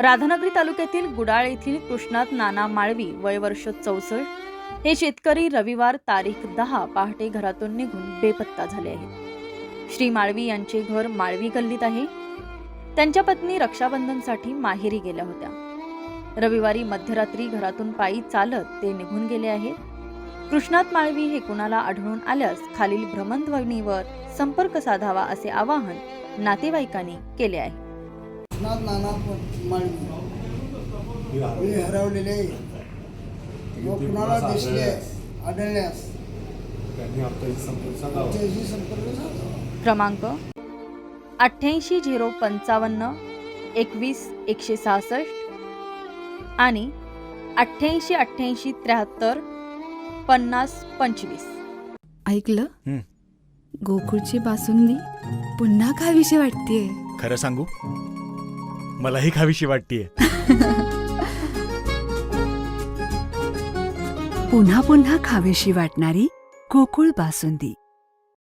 राधानगरी तालुक्यातील गुडाळ येथील कृष्णात नाना माळवी वय वर्ष चौसष्ट. हे शेतकरी रविवार तारीख दहा पहाटे घरातून निघून बेपत्ता झाले आहेत. श्री माळवी यांचे घर माळवी गल्लीत आहे. त्यांच्या पत्नी रक्षाबंधनसाठी माहेरी गेल्या होत्या. रविवारी मध्यरात्री घरातून पायी चालत ते निघून गेले आहेत. कृष्णात माळवी हे कुणाला आढळून आल्यास खालील भ्रमणध्वनीवर संपर्क साधावा असे आवाहन नातेवाईकांनी केले आहे. नाना माळवी मी हरवलेले. व कुणाला दिसले? आढळल्यास. त्यांनी संपर्क क्रमांक अठ्ठ्याऐंशी झिरो पंचावन्न एकवीस एकशे सहासष्ट आणि अठ्ठ्याऐंशी अठ्ठ्याऐंशी त्र्याहत्तर पन्नास पंचवीस. ऐकलं? हं. गोकुळची बासुंदी पुन्हा खावीशी वाटतेय? खरं सांगू? मलाही खावीशी वाटतीये. पुन्हा पुन्हा खावीशी वाटणारी गोकुळ बासुंदी.